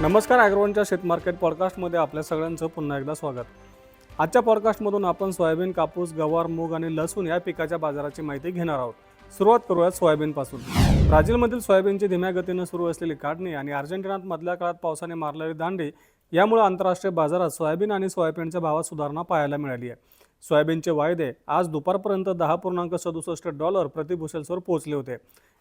नमस्कार ॲग्रोवनच्या शेतमार्केट पॉडकास्टमध्ये आपल्या सगळ्यांचं पुन्हा एकदा स्वागत. आजच्या पॉडकास्टमधून आपण सोयाबीन कापूस गवार मूग आणि लसूण या पिकाच्या बाजाराची माहिती घेणार आहोत. सुरुवात करूयात सोयाबीनपासून. ब्राझीलमधील सोयाबीनची धीम्या गतीनं सुरू असलेली काढणी आणि अर्जेंटिनात मधल्या काळात पावसाने मारलेली दांडी यामुळे आंतरराष्ट्रीय बाजारात सोयाबीन आणि सोयाबीनच्या भावात सुधारणा पाहायला मिळाली आहे. सोयाबीनचे वायदे आज दुपारपर्यंत दहा पूर्णांक सदुसष्ट डॉलर प्रति पोहोचले होते.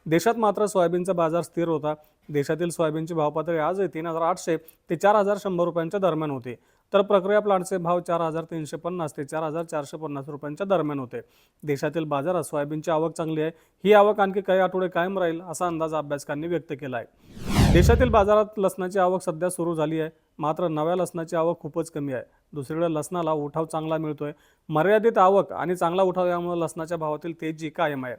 देशात मात्र सोयाबीनचा बाजार स्थिर होता. देशातील सोयाबीनची भावपातळी आजही तीन हजार आठशे ते चार हजार शंभर रुपयांच्या दरम्यान होती. तर प्रक्रिया प्लांटचे भाव चार हजार तीनशे पन्नास ते चार हजार चारशे पन्नास रुपयांच्या दरम्यान होते. देशातील बाजारात सोयाबीनची आवक चांगली आहे. ही आवक आणखी काही आठवडे कायम राहील असा अंदाज अभ्यासकांनी व्यक्त केला आहे देशातील बाजारात लसणाची आवक सध्या सुरू झाली आहे. मात्र नव्या लसणाची आवक खूपच कमी आहे. दुसरीकडे लसणाला उठाव चांगला मिळतोय. मर्यादित आवक आणि चांगला उठाव यामुळे लसणाच्या भावातील तेजी कायम आहे.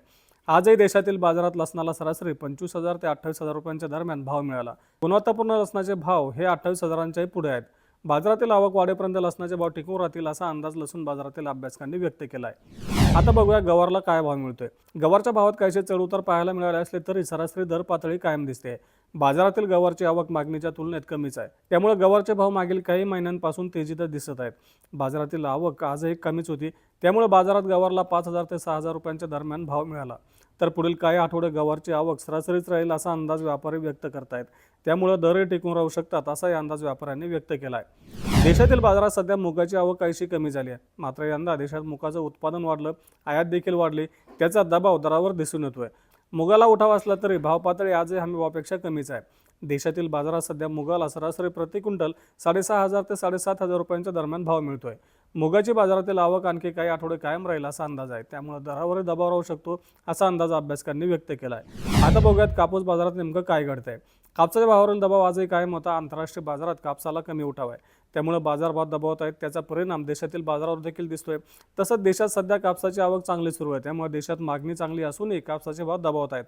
आजही देशातील बाजारात लसणाला सरासरी पंचवीस हजार ते अठ्ठावीस हजार रुपयांच्या दरम्यान भाव मिळाला. गुणवत्तापूर्ण लसणाचे भाव हे अठ्ठावीस हजारांच्याही पुढे आहेत. बाजारातील आवक वाढेपर्यंत लसणाचे भाव टिकून राहतील असा अंदाज लसूण बाजारातील अभ्यासकांनी व्यक्त केला आहे आता बघूया गवारला काय भाव मिळतोय. गवारच्या भावात काहीसे चढउतार पाहायला मिळाले असले तरी सरासरी दर पातळी कायम दिसते. बाजारातील गवारची आवक मागणीच्या तुलनेत कमीच आहे. त्यामुळे गवारचे भाव मागील काही महिन्यांपासून तेजीतच दिसत आहेत. बाजारातील आवक आजही कमीच होती. त्यामुळे बाजारात गवारला पाच हजार ते सहा हजार रुपयांच्या दरम्यान भाव मिळाला. तर पुढील काही आठवडे गवारची आवक सरासरीच राहील असा अंदाज व्यापारी व्यक्त करतायत. त्यामुळे दरही टिकून राहू शकतात असाही अंदाज व्यापाऱ्यांनी व्यक्त केला आहे देशातील बाजारात सध्या मुगाची आवक काहीशी कमी झाली आहे. मात्र यंदा देशात मुगाचं उत्पादन वाढलं आयात देखील वाढली. त्याचा दबाव दरावर दिसून येतोय. मुगाला उठाव असला तरी भाव पातळी आजही हमीभावापेक्षा कमीच आहे. देशातील बाजारात सध्या मुगाला सरासरी प्रति क्विंटल साडेसहा हजार ते साडेसात हजार रुपयांच्या दरम्यान भाव मिळतोय. मुगाची बाजारातील आवक आणखी काही आठवडे कायम राहील असा अंदाज आहे. त्यामुळे दरावर दबाव राहू शकतो असा अंदाज अभ्यासकांनी व्यक्त केला आहे आता बघूयात कापूस बाजारात नेमकं काय घडतंय. कापसाच्या भावावरील दबाव आजही कायम होता. आंतरराष्ट्रीय बाजारात कापसाला कमी उठाव आहे. त्यामुळे बाजारभाव दबावत आहेत. त्याचा परिणाम देशातील बाजारावर देखील दिसतोय. तसंच देशात सध्या कापसाची आवक चांगली सुरू आहे. त्यामुळे देशात मागणी चांगली असूनही कापसाचे भाव दबावत आहेत.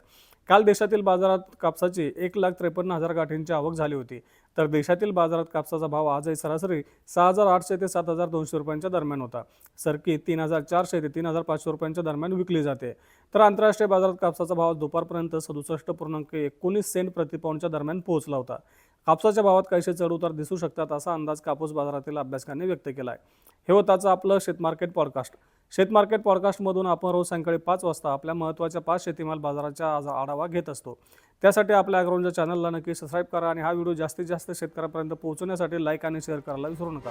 काल देशातील बाजारात कापसाची एक लाख त्रेपन्न हजार गाठींची आवक झाली होती. तर देशातील बाजारात कापसाचा भाव आजही सरासरी सहा हजार आठशे ते सात हजार दोनशे रुपयांच्या दरम्यान होता. सरकी तीन हजार चारशे ते तीन हजार पाचशे रुपयांच्या दरम्यान विकली जाते. तर आंतरराष्ट्रीय बाजारात कापसाचा भाव दुपारपर्यंत सदुसष्ट पूर्णांक एकोणीस सेंट प्रतिपाऊंडच्या दरम्यान पोहोचला होता. कापसाच्या भावात काहीसे चढउतार दिसू शकतात असा अंदाज कापूस बाजारातील अभ्यासकांनी व्यक्त केला आहे हे होताचं आपलं शेतमार्केट पॉडकास्ट. शेतमार्केट पॉडकास्टमधून आपण रोज सायंकाळी पाच वाजता आपल्या महत्त्वाच्या पाच शेतीमाल बाजाराचा आज आढावा घेत असतो. त्यासाठी आपल्या अग्रोनच्या चॅनलला नक्की सबस्क्राईब करा आणि हा व्हिडिओ जास्तीत जास्त शेतकऱ्यांपर्यंत पोहोचवण्यासाठी लाईक आणि शेअर करायला विसरू नका.